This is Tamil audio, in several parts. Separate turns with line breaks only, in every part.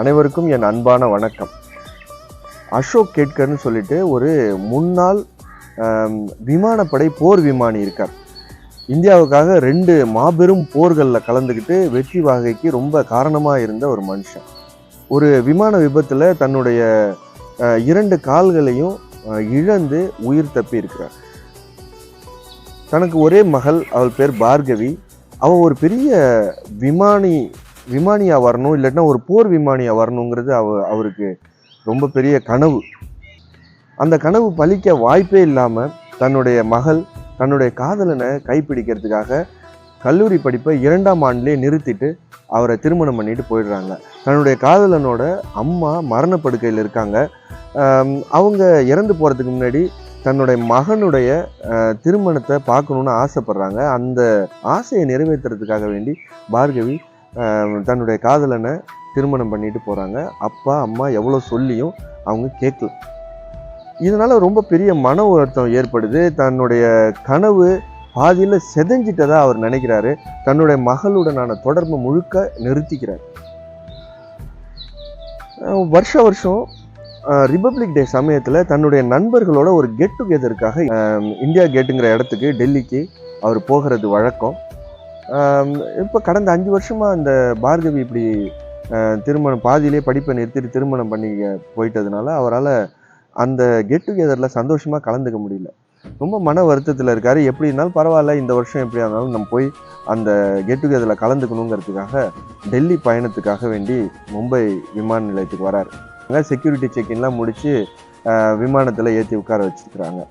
அனைவருக்கும் என் அன்பான வணக்கம். அசோக் கேட்கர்னு சொல்லிட்டு ஒரு முன்னாள் விமானப்படை போர் விமானி இருக்கார். இந்தியாவுக்காக ரெண்டு மாபெரும் போர்களில் கலந்துக்கிட்டு வெற்றி வாகைக்கு ரொம்ப காரணமாக இருந்த ஒரு மனுஷன். ஒரு விமான விபத்தில் தன்னுடைய இரண்டு கால்களையும் இழந்து உயிர் தப்பி இருக்கிறார். தனக்கு ஒரே மகள் அவள் பேர் பார்கவி. அவள் ஒரு பெரிய விமானி விமானியா வரணும் இல்லாட்டினா ஒரு போர் விமானியா வரணுங்கிறது அவ அவருக்கு ரொம்ப பெரிய கனவு. அந்த கனவு பலிக்க வாய்ப்பே இல்லாமல் தன்னுடைய மகள் தன்னுடைய காதலனை கைப்பிடிக்கிறதுக்காக கல்லூரி படிப்பை இரண்டாம் ஆண்டிலே நிறுத்திட்டு அவரை திருமணம் பண்ணிட்டு போயிடுறாங்க. தன்னுடைய காதலனோட அம்மா மரணப்படுக்கையில் இருக்காங்க. அவங்க இறந்து போகிறதுக்கு முன்னாடி தன்னுடைய மகனுடைய திருமணத்தை பார்க்கணுன்னு ஆசைப்படுறாங்க. அந்த ஆசையை நிறைவேற்றுறதுக்காக வேண்டி பார்கவி தன்னுடைய காதலனை திருமணம் பண்ணிட்டு போகிறாங்க அப்பா அம்மா எவ்வளோ சொல்லியும் அவங்க கேட்கல. இதனால் ரொம்ப பெரிய மன வருத்தம் ஏற்படுது. தன்னுடைய கனவு பாதியில் செதஞ்சிட்டதா அவர் நினைக்கிறாரு. தன்னுடைய மகளுடனான தொடர்பு முழுக்க நிறுத்திக்கிறார். வருஷ வருஷம் ரிப்பப்ளிக் டே சமயத்தில் தன்னுடைய நண்பர்களோட ஒரு கெட் டுகெதருக்காக இந்தியா கேட்டுங்கிற இடத்துக்கு டெல்லிக்கு அவர் போகிறது வழக்கம். இப்போ கடந்த அஞ்சு வருஷமாக அந்த பார்கவி இப்படி திருமணம் பாதியிலே படிப்பை நிறுத்திட்டு திருமணம் பண்ணி போயிட்டதுனால அவரால் அந்த கெட் டுகெதரில் சந்தோஷமாக கலந்துக்க முடியல. ரொம்ப மன வருத்தத்தில் இருக்கார். எப்படி இருந்தாலும் பரவாயில்ல இந்த வருஷம் எப்படியா இருந்தாலும் நம்ம போய் அந்த கெட் டுகெதரில் கலந்துக்கணுங்கிறதுக்காக டெல்லி பயணத்துக்காக வேண்டி மும்பை விமான நிலையத்துக்கு வரார். அங்கே செக்யூரிட்டி செக்இன்லாம் முடித்து விமானத்தில் ஏற்றி உட்கார வச்சுருக்குறாங்க.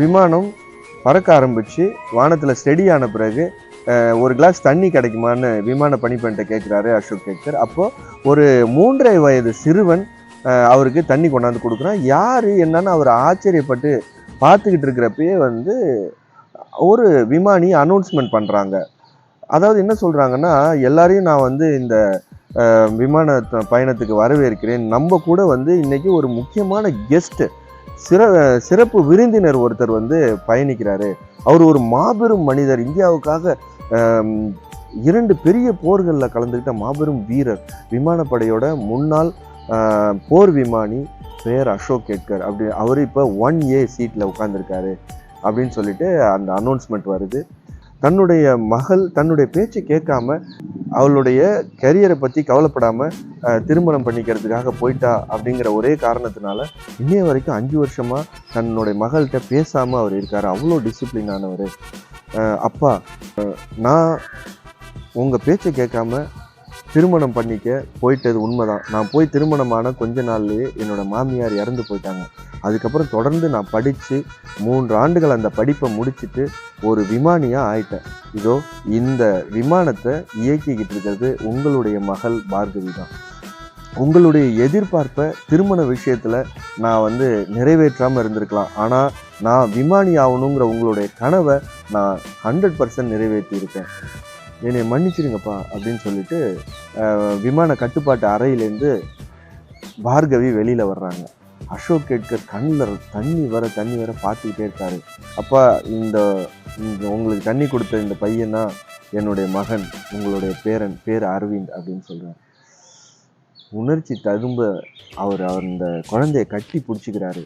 விமானம் பறக்க ஆரம்பித்து வானத்தில் ஸ்டெடி ஆன பிறகு ஒரு கிளாஸ் தண்ணி கிடைக்குமான்னு விமான பணிப்பெண்கிட்ட கேட்குறாரு அசோக் கேட்கர். அப்போது ஒரு மூன்றரை வயது சிறுவன் அவருக்கு தண்ணி கொண்டாந்து கொடுக்குறான். யார் என்னன்னு அவர் ஆச்சரியப்பட்டு பார்த்துக்கிட்டு இருக்கிறப்பயே வந்து ஒரு விமானி அனௌன்ஸ்மெண்ட் பண்ணுறாங்க அதாவது என்ன சொல்கிறாங்கன்னா எல்லாரையும் நான் வந்து இந்த விமான பயணத்துக்கு வரவேற்கிறேன். நம்ம கூட வந்து இன்றைக்கி ஒரு முக்கியமான கெஸ்ட்டு சிற சிறப்பு விருந்தினர் ஒருத்தர் வந்து பயணிக்கிறாரு. அவர் ஒரு மாபெரும் மனிதர். இந்தியாவுக்காக இரண்டு பெரிய போர்களில் கலந்துக்கிட்ட மாபெரும் வீரர் விமானப்படையோட முன்னாள் போர் விமானி பேர் அசோக் கேட்கர். அப்படி அவர் இப்போ ஒன் ஏ சீட்டில் உட்காந்துருக்காரு அப்படின்னு சொல்லிட்டு அந்த அனௌன்ஸ்மெண்ட் வருது. தன்னுடைய மகள் தன்னுடைய பேச்சை கேட்காம அவளுடைய கரியரை பற்றி கவலைப்படாமல் திருமணம் பண்ணிக்கிறதுக்காக போயிட்டா அப்படிங்கிற ஒரே காரணத்தினால இன்னைய வரைக்கும் அஞ்சு வருஷமாக தன்னுடைய மகள்கிட்ட பேசாமல் அவர் இருக்கார். அவ்வளோ டிசிப்ளின் ஆனவர். அப்பா நான் உங்கள் பேச்சை கேட்காம திருமணம் பண்ணிக்க போயிட்டது உண்மைதான். நான் போய் திருமணமான கொஞ்ச நாள்லேயே என்னோடய மாமியார் இறந்து போயிட்டாங்க. அதுக்கப்புறம் தொடர்ந்து நான் படித்து மூன்று ஆண்டுகள் அந்த படிப்பை முடிச்சுட்டு ஒரு விமானியாக ஆயிட்டேன். இதோ இந்த விமானத்தை இயக்கிக்கிட்டு இருக்கிறது உங்களுடைய மகள் பார்கவி தான். உங்களுடைய எதிர்பார்ப்பை திருமண விஷயத்தில் நான் வந்து நிறைவேற்றாமல் இருந்திருக்கலாம். ஆனால் நான் விமானி ஆகணுங்கிற உங்களுடைய கனவை நான் ஹண்ட்ரட் பர்சன்ட் நிறைவேற்றியிருக்கேன். என்னை மன்னிச்சிருங்கப்பா அப்படின்னு சொல்லிட்டு விமான கட்டுப்பாட்டு அறையிலேருந்து பார்கவி வெளியில் வர்றாங்க. அசோக் கேட்கர் கண்ணில் தண்ணி வர தண்ணி வர பார்த்துக்கிட்டே இருக்காரு. அப்பா இந்த இந்த உங்களுக்கு தண்ணி கொடுத்த இந்த பையன் தான் என்னுடைய மகன் உங்களுடைய பேரன் பேர் அரவிந்த் அப்படின்னு சொல்கிறார் உணர்ச்சி ததும்ப அவர் அவர் இந்த குழந்தைய கட்டி பிடிச்சிக்கிறாரு.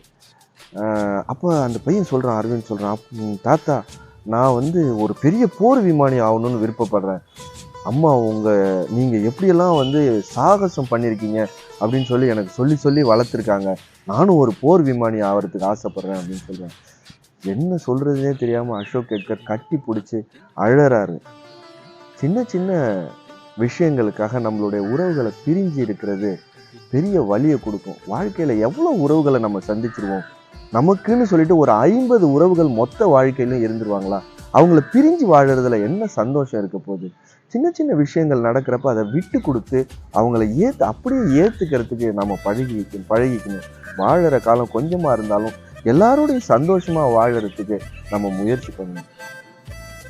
அப்போ அந்த பையன் சொல்கிறான் அரவிந்த் சொல்கிறான் தாத்தா நான் வந்து ஒரு பெரிய போர் விமானி ஆகணும்னு விருப்பப்படுறேன். அம்மா உங்கள் நீங்கள் எப்படியெல்லாம் வந்து சாகசம் பண்ணியிருக்கீங்க அப்படின்னு சொல்லி எனக்கு சொல்லி சொல்லி வளர்த்துருக்காங்க. நானும் ஒரு போர் விமானி ஆகிறதுக்கு ஆசைப்பட்றேன் அப்படின்னு சொல்கிறேன் என்ன சொல்கிறதுனே தெரியாமல் அசோக் கேட்கர் கட்டி பிடிச்சி அழறாரு. சின்ன சின்ன விஷயங்களுக்காக நம்மளுடைய உறவுகளை பிரிஞ்சு இருக்கிறது பெரிய வலியை கொடுக்கும். வாழ்க்கையில் எவ்வளோ உறவுகளை நம்ம சந்திச்சிருவோம்? நமக்குன்னு சொல்லிட்டு ஒரு ஐம்பது உறவுகள் மொத்த வாழ்க்கையிலும் இருந்துருவாங்களா? அவங்கள பிரிஞ்சு வாழறதுல என்ன சந்தோஷம் இருக்க போகுது? சின்ன சின்ன விஷயங்கள் நடக்கிறப்ப அதை விட்டு கொடுத்து அவங்கள ஏற்று அப்படியே ஏற்றுக்கிறதுக்கு நம்ம பழகி பழகிக்கணும். வாழற காலம் கொஞ்சமா இருந்தாலும் எல்லாரோடையும் சந்தோஷமா வாழறதுக்கு நம்ம முயற்சி பண்ணணும்.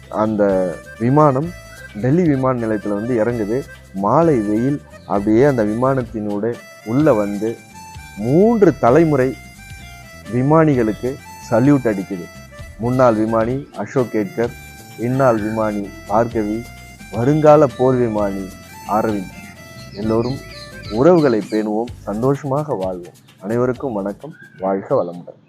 அந்த விமானம் டெல்லி விமான நிலையத்தில் வந்து இறங்குது. மாலை வெயில் அப்படியே அந்த விமானத்தினோட உள்ள வந்து மூன்று தலைமுறை விமானிகளுக்கு சல்யூட் அடிக்குது. முன்னாள் விமானி அசோக் கேட்கர் இந்நாள் விமானி பார்கவி வருங்கால போர் விமானி அரவிந்த். எல்லோரும் உறவுகளை பேணுவோம் சந்தோஷமாக வாழ்வோம். அனைவருக்கும் வணக்கம் வாழ்க வளமுடன்.